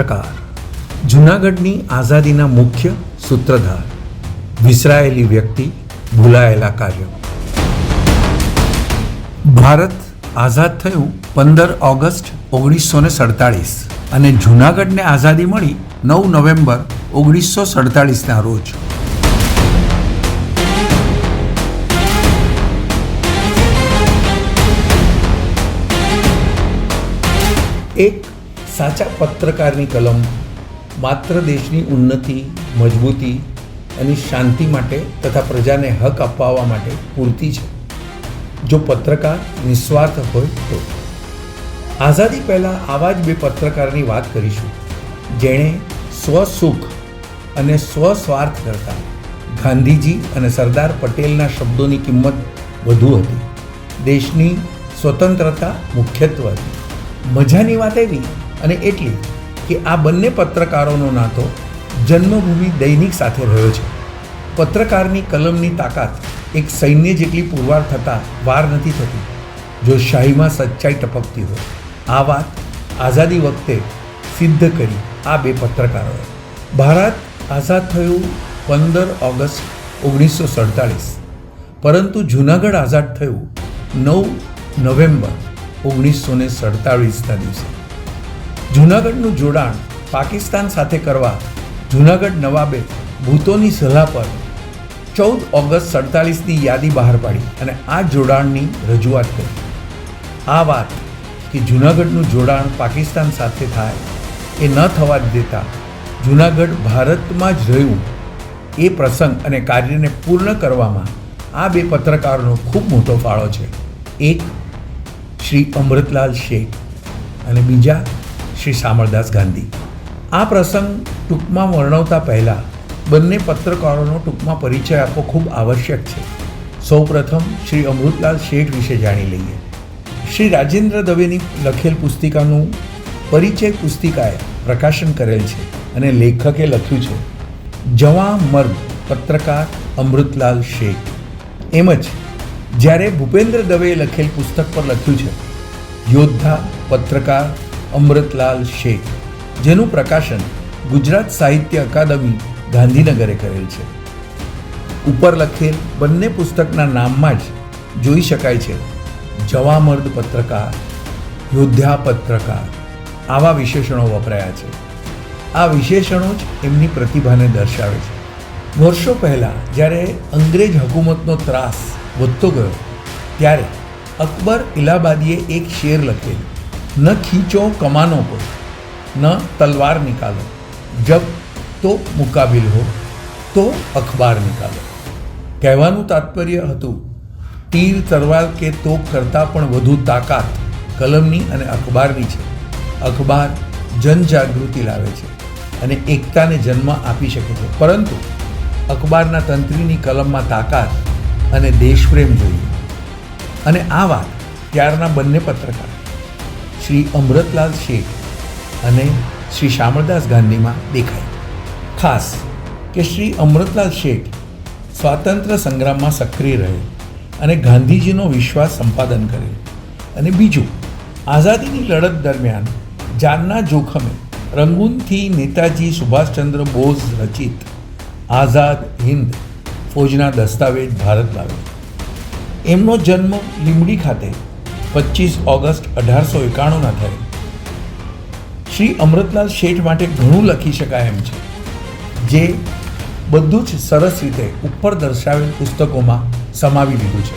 પત્રકાર, જૂનાગઢની આઝાદીના મુખ્ય સૂત્રધાર, વિસરાયેલી વ્યક્તિ, ભૂલાયેલા કાર્યો. ભારત આઝાદ થયું પંદર ઓગસ્ટ ઓગણીસો ને સડતાળીસ અને જૂનાગઢને આઝાદી મળી નવ નવેમ્બર ઓગણીસો સડતાળીસના રોજ. એક સાચા પત્રકારની કલમ માત્ર દેશની ઉન્નતિ, મજબૂતી અને શાંતિ માટે તથા પ્રજાને હક અપાવવા માટે પૂરતી છે. જો પત્રકાર નિસ્વાર્થ હોય તો. આઝાદી પહેલાં આવા જ બે પત્રકારની વાત કરીશું, જેણે સ્વસુખ અને સ્વસ્વાર્થ કરતા ગાંધીજી અને સરદાર પટેલના શબ્દોની કિંમત વધુ હતી. દેશની સ્વતંત્રતા મુખ્યત્વ હતી. મજાની વાત એવી અને એટલી કે આ બંને પત્રકારોનો નાતો જન્મભૂમિ દૈનિક સાથે રહ્યો છે. પત્રકારની કલમની તાકાત એક સૈન્ય જેટલી પુરવાર થતાં વાર નથી થતી, જો શાહીમાં સચ્ચાઈ ટપકતી હોય. આ વાત આઝાદી વખતે સિદ્ધ કરી આ બે પત્રકારોએ. ભારત આઝાદ થયું પંદર ઓગસ્ટ ઓગણીસો સડતાલીસ પરંતુ જૂનાગઢ આઝાદ થયું નવ નવેમ્બર ઓગણીસો ને સડતાળીસના દિવસે. જૂનાગઢનું જોડાણ પાકિસ્તાન સાથે કરવા જૂનાગઢ નવાબે ભૂતોની સલાહ પર ચૌદ ઓગસ્ટ સડતાલીસની યાદી બહાર પાડી અને આ જોડાણની રજૂઆત કરી. આ વાત કે જૂનાગઢનું જોડાણ પાકિસ્તાન સાથે થાય એ ન થવા દેતા જૂનાગઢ ભારતમાં જ રહ્યું એ પ્રસંગ અને કાર્યને પૂર્ણ કરવામાં આ બે પત્રકારોનો ખૂબ મોટો ફાળો છે. એક શ્રી અમૃતલાલ શેખ અને બીજા શ્રી શામળદાસ ગાંધી. આ પ્રસંગ ટૂંકમાં વર્ણવતા પહેલાં બંને પત્રકારોનો ટૂંકમાં પરિચય આપવો ખૂબ આવશ્યક છે. સૌપ્રથમ શ્રી અમૃતલાલ શેઠ વિશે જાણી લઈએ. શ્રી રાજેન્દ્ર દવેની લખેલ પુસ્તિકાનું પરિચય પુસ્તિકાએ પ્રકાશન કરેલ છે અને લેખકે લખ્યું છે, જવા મર્દ પત્રકાર અમૃતલાલ શેખ એમ જ જ્યારે ભૂપેન્દ્ર દવેએ લખેલ પુસ્તક પર લખ્યું છે, યોદ્ધા પત્રકાર અમૃતલાલ શેખ, જેનું પ્રકાશન ગુજરાત સાહિત્ય અકાદમી ગાંધીનગરે કરેલ છે. ઉપર લખેલ બંને પુસ્તકના નામમાં જ જોઈ શકાય છે, જવામર્દ પત્રકાર, યોદ્ધા પત્રકાર, આવા વિશેષણો વપરાયા છે. આ વિશેષણો જ એમની પ્રતિભાને દર્શાવે છે. વર્ષો પહેલાં જ્યારે અંગ્રેજ હકુમતનો ત્રાસ વધતો ગયો, ત્યારે અકબર ઇલાહાબાદીએ એક શેર લખેલ ન ખીંચો કમાનો કો ન તલવાર નિકાલો. જબ તો મુકાબિલ હો, તો અખબાર નિકાલો. કહેવાનું તાત્પર્ય હતું, તીર તલવાર કે તોપ કરતાં પણ વધુ તાકાત કલમની અને અખબારની છે. અખબાર જનજાગૃતિ લાવે છે અને એકતાને જન્મ આપી શકે છે. પરંતુ અખબારના તંત્રીની કલમમાં તાકાત અને દેશપ્રેમ જોઈએ. અને આ વાત ત્યારના બંને પત્રકાર શ્રી અમૃતલાલ શેઠ અને શ્રી શામળદાસ ગાંધીમાં દેખાય. ખાસ કે શ્રી અમૃતલાલ શેઠ સ્વાતંત્ર્ય સંગ્રામમાં સક્રિય રહે અને ગાંધીજીનો વિશ્વાસ સંપાદન કરે. અને બીજું, આઝાદીની લડત દરમિયાન જાનના જોખમે રંગૂનથી નેતાજી સુભાષચંદ્ર બોઝ રચિત આઝાદ હિન્દ ફૌજના દસ્તાવેજ ભારત લાવ્યો એમનો જન્મ લીંબડી ખાતે પચીસ ઓગસ્ટ અઢારસો એકાણુંના થયો. શ્રી અમૃતલાલ શેઠ માટે ઘણું લખી શકાય એમ છે. જે બધું જ સરસ રીતે ઉપર દર્શાવેલ પુસ્તકોમાં સમાવી લીધું છે.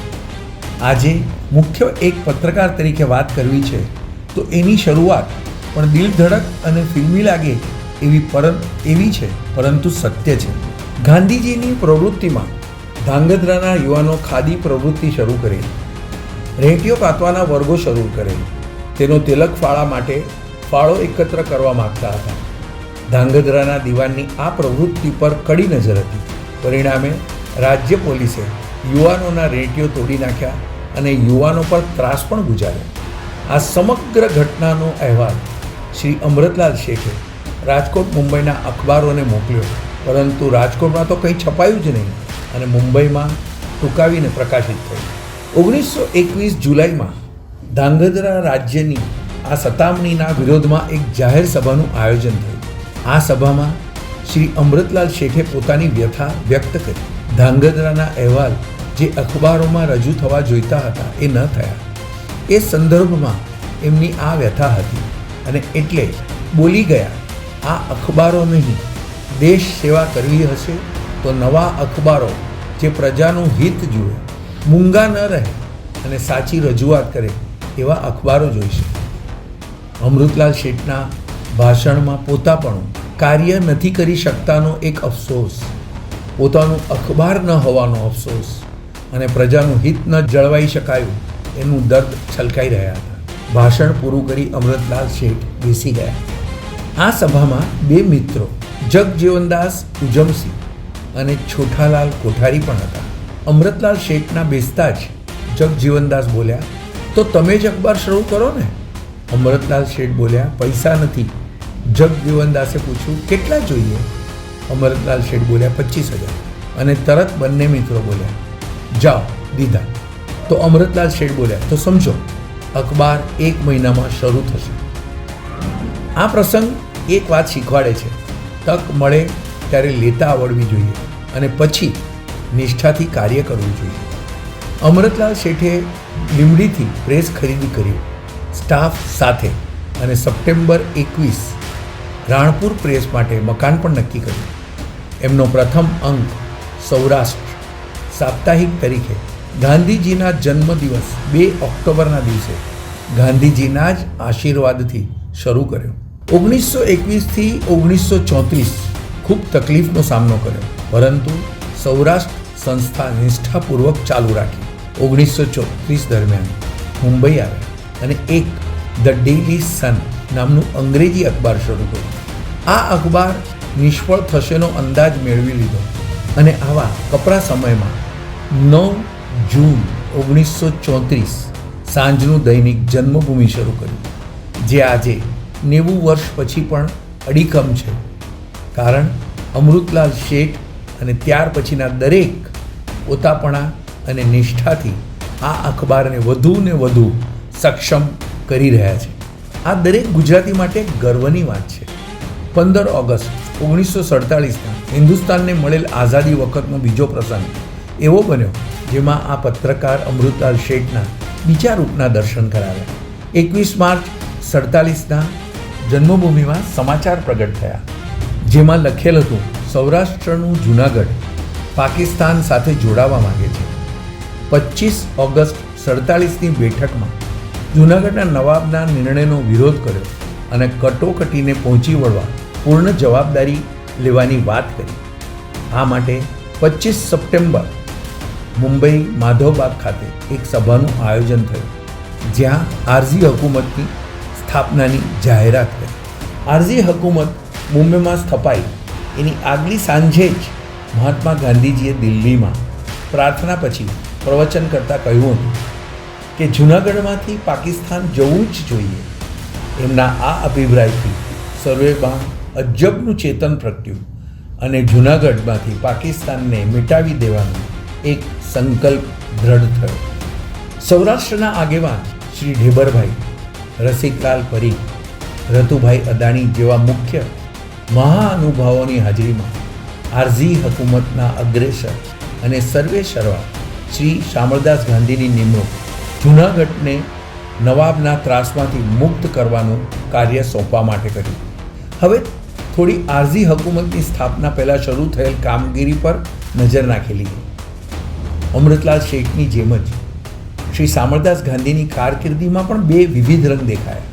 આજે મુખ્ય એક પત્રકાર તરીકે વાત કરવી છે, તો એની શરૂઆત પણ દિલ ધડક અને ફિલ્મી લાગે એવી પર એવી છે, પરંતુ સત્ય છે. ગાંધીજીની પ્રવૃત્તિમાં ધાંગધ્રાના યુવાનો ખાદી પ્રવૃત્તિ શરૂ કરી રેંટિયો કાતવાના વર્ગો શરૂ કરેલ. તેનો તિલક ફાળા માટે ફાળો એકત્ર કરવા માગતા હતા. ધાંગધ્રાના દિવાનની આ પ્રવૃત્તિ પર કડી નજર હતી. પરિણામે રાજ્ય પોલીસે યુવાનોના રેંટિયો તોડી નાખ્યા અને યુવાનો પર ત્રાસ પણ ગુજાર્યો. આ સમગ્ર ઘટનાનો અહેવાલ શ્રી અમૃતલાલ શેખે રાજકોટ મુંબઈના અખબારોને મોકલ્યો. પરંતુ રાજકોટમાં તો કંઈ છપાયું જ નહીં અને મુંબઈમાં ટૂંકાવીને પ્રકાશિત થયું. ઓગણીસો એકવીસ જુલાઈમાં ધાંગધ્રા રાજ્યની આ સતામણીના વિરોધમાં એક જાહેર સભાનું આયોજન થયું. આ સભામાં શ્રી અમૃતલાલ શેઠે પોતાની વ્યથા વ્યક્ત કરી. ધાંગધ્રાના અહેવાલ જે અખબારોમાં રજૂ થવા જોઈતા હતા એ ન થયા. એ સંદર્ભમાં એમની આ વ્યથા હતી અને એટલે બોલી ગયા, આ અખબારો નહીં, દેશ સેવા કરવી હશે તો નવા અખબારો જે પ્રજાનું હિત જુએ મૂંગા ન રહે અને સાચી રજૂઆત કરે એવા અખબારો જોઈશે અમૃતલાલ શેઠના ભાષણમાં પોતાપણું કાર્ય નથી કરી શકતાનો એક અફસોસ, પોતાનું અખબાર ન હોવાનો અફસોસ અને પ્રજાનું હિત ન જળવાઈ શકાયું એનું દર્દ છલકાઈ રહ્યા હતા. ભાષણ પૂરું કરી અમૃતલાલ શેઠ બેસી ગયા. આ સભામાં બે મિત્રો, જગજીવનદાસ ઉજમસિંહ અને છોટાલાલ કોઠારી પણ હતા. અમૃતલાલ શેઠના બેસતા જ જગજીવનદાસ બોલ્યા, તો તમે જ અખબાર શરૂ કરો ને? અમૃતલાલ શેઠ બોલ્યા, પૈસા નથી. જગજીવનદાસે પૂછ્યું, કેટલા જોઈએ? અમૃતલાલ શેઠ બોલ્યા, પચીસ હજાર. અને તરત બંને મિત્રો બોલ્યા, જાઓ, દીધા. તો અમૃતલાલ શેઠ બોલ્યા, તો સમજો, અખબાર એક મહિનામાં શરૂ થશે. આ પ્રસંગ એક વાત શીખવાડે છે. તક મળે ત્યારે લેતા આવડવી જોઈએ. અને પછી નિષ્ઠાથી કાર્ય કરવું જોઈએ. અમૃતલાલ શેઠે લીમડીથી પ્રેસ ખરીદી કરી. સ્ટાફ સાથે અને સપ્ટેમ્બર એકવીસ રાણપુર પ્રેસ માટે મકાન પણ નક્કી કર્યું. એમનો પ્રથમ અંક સૌરાષ્ટ્ર. સાપ્તાહિક તરીકે ગાંધીજીના જન્મદિવસ બે ઓક્ટોબરના દિવસે ગાંધીજીના જ આશીર્વાદથી શરૂ કર્યો. ઓગણીસો એકવીસથી ઓગણીસો ચોત્રીસ ખૂબ તકલીફનો સામનો કર્યો. પરંતુ સૌરાષ્ટ્ર સંસ્થા નિષ્ઠાપૂર્વક ચાલુ રાખી. ઓગણીસો ચોત્રીસ દરમિયાન મુંબઈ આવ્યા અને એક ધ ડેઇલી સન નામનું અંગ્રેજી અખબાર શરૂ કર્યું આ અખબાર નિષ્ફળ થશેનો અંદાજ મેળવી લીધો અને આવા કપરા સમયમાં નવ જૂન ઓગણીસો ચોત્રીસ સાંજનું દૈનિક જન્મભૂમિ શરૂ કર્યું, જે આજે નેવું વર્ષ પછી પણ અડીકમ છે. કારણ અમૃતલાલ શેઠ અને ત્યાર પછીના દરેક પોતાપણા અને નિષ્ઠાથી આ અખબારને વધુ ને વધુ સક્ષમ કરી રહ્યા છે. આ દરેક ગુજરાતી માટે ગર્વની વાત છે. પંદર ઓગસ્ટ ઓગણીસો સડતાલીસના હિન્દુસ્તાનને મળેલ આઝાદી વખતનો બીજો પ્રસંગ એવો બન્યો જેમાં આ પત્રકાર અમૃતલાલ શેઠના બીજા રૂપના દર્શન કરાવ્યા. એકવીસ માર્ચ સડતાલીસના જન્મભૂમિમાં સમાચાર પ્રગટ થયા, જેમાં લખેલ હતું, સૌરાષ્ટ્રનું જૂનાગઢ પાકિસ્તાન સાથે જોડાવા માંગે છે. પચીસ ઓગસ્ટ સડતાલીસની બેઠકમાં જૂનાગઢના નવાબના નિર્ણયનો વિરોધ કર્યો અને કટોકટીને પહોંચી વળવા પૂર્ણ જવાબદારી લેવાની વાત કરી. આ માટે પચીસ સપ્ટેમ્બર મુંબઈ માધવબાગ ખાતે એક સભાનું આયોજન થયું, જ્યાં આરઝી હકુમતની સ્થાપનાની જાહેરાત કરી. આરઝી હકુમત મુંબઈમાં સ્થપાઈ. એની આગલી સાંજે જ મહાત્મા ગાંધીજીએ દિલ્હીમાં પ્રાર્થના પછી પ્રવચન કરતાં કહ્યું હતું કે જૂનાગઢમાંથી પાકિસ્તાન જવું જ જોઈએ. એમના આ અભિપ્રાયથી સર્વેમાં અજબનું ચેતન પ્રગટ્યું અને જૂનાગઢમાંથી પાકિસ્તાનને મિટાવી દેવાનો એક સંકલ્પ દ્રઢ થયો. સૌરાષ્ટ્રના આગેવાન શ્રી ઢેબરભાઈ, રસિકલાલ પરી રતુભાઈ અદાણી જેવા મુખ્ય મહાનુભાવોની હાજરીમાં આરઝી હકુમતના અગ્રેસર અને સર્વે સર્વા શ્રી શામળદાસ ગાંધીની નિમણૂક જૂનાગઢને નવાબના ત્રાસમાંથી મુક્ત કરવાનું કાર્ય સોંપવા માટે કર્યું હવે થોડી આરઝી હકુમતની સ્થાપના પહેલાં શરૂ થયેલ કામગીરી પર નજર નાખેલી અમૃતલાલ શેઠની જેમ જ શ્રી શામળદાસ ગાંધીની કારકિર્દીમાં પણ બે વિવિધ રંગ દેખાયા.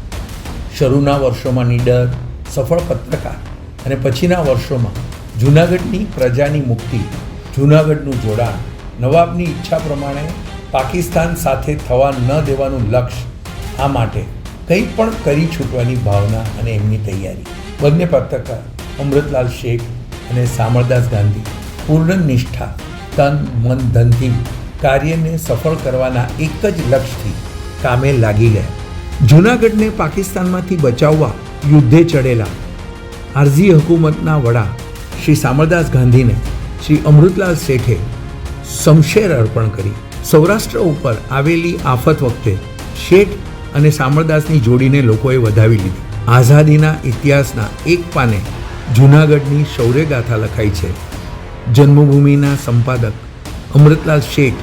શરૂના વર્ષોમાં નીડર, સફળ પત્રકાર અને પછીના વર્ષોમાં જૂનાગઢની પ્રજાની મુક્તિ, જૂનાગઢનું જોડાણ, નવાબની ઈચ્છા પ્રમાણે પાકિસ્તાન સાથે થવા ન દેવાનું લક્ષ્ય, આ માટે કંઈ પણ કરી છૂટવાની ભાવના અને એમની તૈયારી. બંને પત્રકાર, અમૃતલાલ શેખ અને સામળદાસ ગાંધી પૂર્ણ નિષ્ઠા તન, મન, ધનથી કાર્યને સફળ કરવાના એક જ લક્ષ્યથી કામે લાગી ગયા. જૂનાગઢને પાકિસ્તાનમાંથી બચાવવા યુદ્ધે ચડેલા આરઝી હકુમતના વડા શ્રી સામરદાસ ગાંધીને શ્રી અમૃતલાલ શેઠે શમશેર અર્પણ કરી. સૌરાષ્ટ્ર ઉપર આવેલી આફત વખતે શેઠ અને શામળદાસની જોડીને લોકોએ વધાવી લીધી. આઝાદીના ઇતિહાસના એક પાને જૂનાગઢની શૌર્યગાથા લખાઈ છે. જન્મભૂમિના સંપાદક અમૃતલાલ શેઠ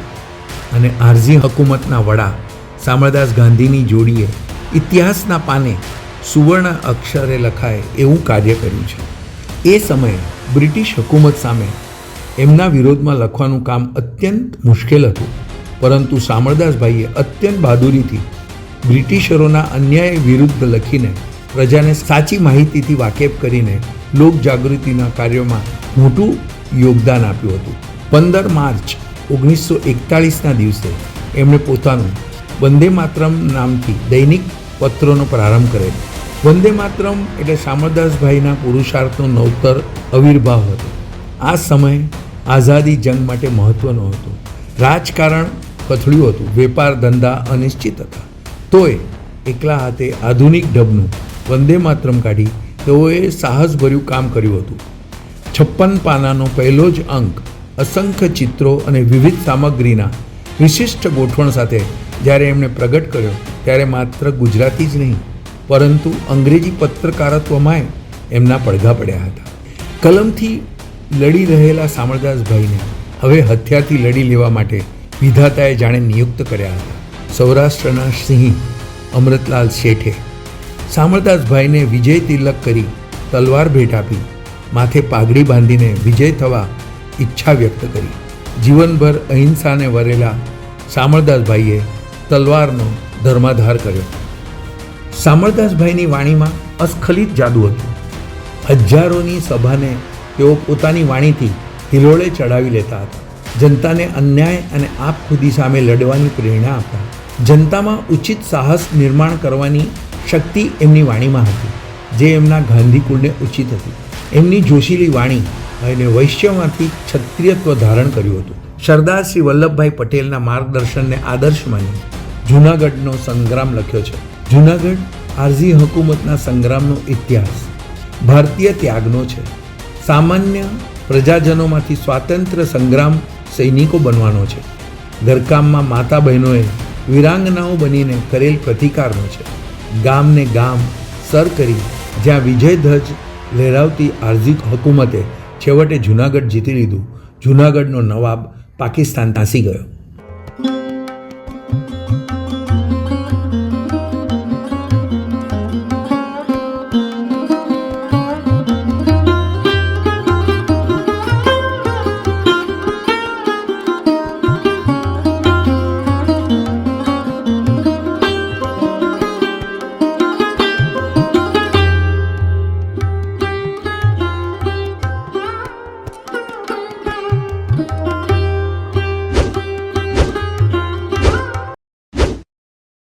અને આરઝી હકુમતના વડા શામળદાસ ગાંધીની જોડીએ ઇતિહાસના પાને સુવર્ણ અક્ષરે લખાય એવું કાર્ય કર્યું છે. એ સમયે બ્રિટિશ હકુમત સામે એમના વિરોધમાં લખવાનું કામ અત્યંત મુશ્કેલ હતું. પરંતુ શામળદાસભાઈએ અત્યંત બહાદુરીથી બ્રિટિશરોના અન્યાય વિરુદ્ધ લખીને પ્રજાને સાચી માહિતીથી વાકેફ કરીને લોકજાગૃતિના કાર્યોમાં મોટું યોગદાન આપ્યું હતું. પંદર માર્ચ ઓગણીસો એકતાળીસના દિવસે એમણે પોતાનું વંદે માતરમ નામથી દૈનિક પત્રોનો પ્રારંભ કરેલો. વંદે માતરમ એટલે શામળદાસભાઈના પુરુષાર્થનો નવતર આવિર્ભાવ હતો. આ સમય આઝાદી જંગ માટે મહત્ત્વનો હતો. રાજકારણ કથળ્યું હતું, વેપાર ધંધા અનિશ્ચિત હતા. તોય એકલા હાથે આધુનિક ઢબનું વંદે માતરમ કાઢી તેઓએ સાહસભર્યું કામ કર્યું હતું. છપ્પન પાનાનો પહેલો જ અંક અસંખ્ય ચિત્રો અને વિવિધ સામગ્રીના વિશિષ્ટ ગોઠવણ સાથે જ્યારે એમણે પ્રગટ કર્યો, ત્યારે માત્ર ગુજરાતી જ નહીં પરંતુ અંગ્રેજી પત્રકારત્વમાંય એમના પડઘા પડ્યા હતા. કલમથી લડી રહેલા શામળદાસભાઈને હવે હથિયારથી લડી લેવા માટે વિધાતાએ જાણે નિયુક્ત કર્યા હતા. સૌરાષ્ટ્રના સિંહ અમૃતલાલ શેઠે શામળદાસભાઈને વિજય તિલક કરી તલવાર ભેટ આપી, માથે પાઘડી બાંધીને વિજય થવા ઈચ્છા વ્યક્ત કરી. જીવનભર અહિંસાને વરેલા શામળદાસભાઈએ તલવારનો ધર્માધાર કર્યો. શામળદાસભાઈની વાણીમાં અસ્ખલિત જાદુ હતું. હજારોની સભાને તેઓ પોતાની વાણીથી હિલોળે ચડાવી લેતા હતા. જનતાને અન્યાય અને આપખુદી સામે લડવાની પ્રેરણા આપતા. જનતામાં ઉચિત સાહસ નિર્માણ કરવાની શક્તિ એમની વાણીમાં હતી, જે એમના ગાંધીકુળને ઉચિત હતી. એમની જોશીલી વાણી અને વૈશ્યમાંથી ક્ષત્રિયત્વ ધારણ કર્યું હતું. સરદાર શ્રી વલ્લભભાઈ પટેલના માર્ગદર્શનને આદર્શ માની જૂનાગઢનો સંગ્રામ લખ્યો છે. જૂનાગઢ આરઝી હકુમતના સંગ્રામનો ઇતિહાસ ભારતીય ત્યાગનો છે. સામાન્ય પ્રજાજનોમાંથી સ્વાતંત્ર્ય સંગ્રામ સૈનિકો બનવાનો છે. ઘરકામમાં માતા બહેનોએ વિરાંગનાઓ બનીને કરેલ પ્રતિકારનો છે. ગામને ગામ, સર કરી જ્યાં વિજય ધ્વજ લહેરાવતી આરઝી હકુમતે છેવટે જૂનાગઢ જીતી લીધું. જૂનાગઢનો નવાબ પાકિસ્તાન તાસી ગયો.